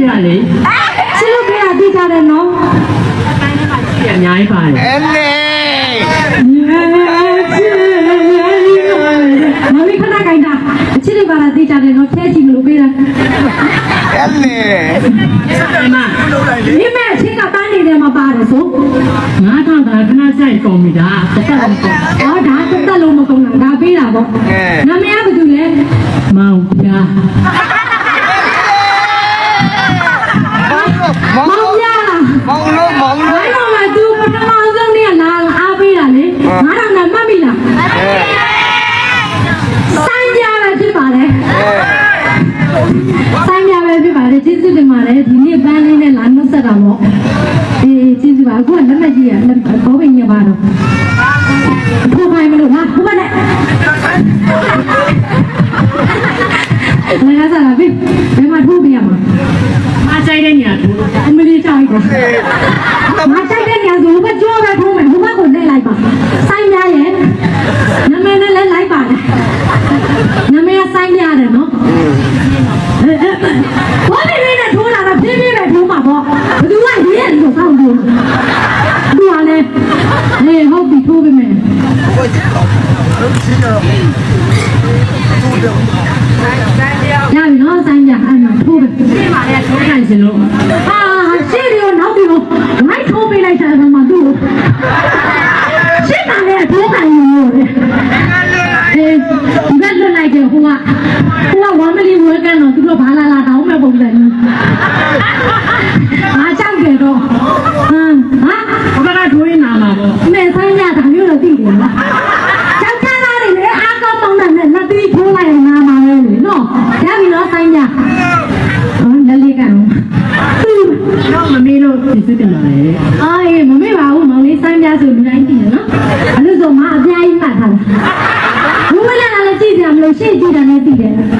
ပေးရလေချစ်လို့ပေးတာသိကြတယ်နော်ပြအများကြီးပါတယ်အဲ့လေမမီခဏခိုင်းတာအချစ်လို့ပါတာသိကြတယ်နော်ထဲကြည့်မလို့ပေးတာအဲ့လေအမမိမဲအချစ်ကတန်းနေတယ်မှာပါတယ်ဆိုငါတော့ဒါခဏဆိုင်ကုန်ပြီဒါတစ်ခါတော့ကုန်ဟောဒါသက်သက်လုံးမကုန်တာဒါပေးတာပေါ့နာမည်ကဘာတူလဲမောင်ပြား ငါတော့လည်းမှတ်မိလားစိုင်းကြပဲဖြစ်ပါလေစိုင်းကြပဲဖြစ်ပါလေကျေးဇူးတင်ပါတယ်ဒီနေ့ပန်းလေးနဲ့လာနှုတ်ဆက်တာပေါ့အေးကျေးဇူးပါအခုကလက်မကြီးရလက်ဘောပင်ရပါတော့ထိုးခိုင်းမလို့ဟာဟုတ်ပါနဲ့ငါကစားလာပြီဘယ်မှာထိုးပြရမှာမဆိုင်တဲ့ညာသူအမလေးကြောက်တော့ငါတိုက်တဲ့ညဆိုဘကြောပဲ ရပြီနော်စိုင်းကြအဲ့မှာထိုးပြီဒီမှာလည်းထိုးနိုင်စလို့ဟာရှေ့ရောနောက်ပြီးတော့လိုက်ထိုးပေးလိုက်တယ်ဆိုမှသူ့ကိုရှင်းတာလေထိုးနိုင်လို့လေအေးဒီဘက်လွတ်လိုက်တယ်ဟိုကဟိုကဝမ်းမလီဝဲကန်တော့သူတို့ဘာလာလာတောင်းမဲ့ပုံစံမျိုးငါကြောက်တယ်တော့ဟမ်ဟာဘယ်ကထိုးရင်နာမှာပေါ့မဲဆိုင်ရတာမျိုးတော့သိတယ်နော် တော့မမေးလို့ပြစ်စစ်တယ်လေအာအေးမမေ့ပါဘူးမောင်လေးစိုင်းပြဆိုလူတိုင်းကြည့်ရနော်အဲ့လိုဆိုမအပြားကြီးမှတ်ထားတာဘူးမလာလည်းကြည့်ကြမလို့ရှေ့ကြည့်တယ်လည်းသိတယ်အပြားကြီးပါပဲသွားတော့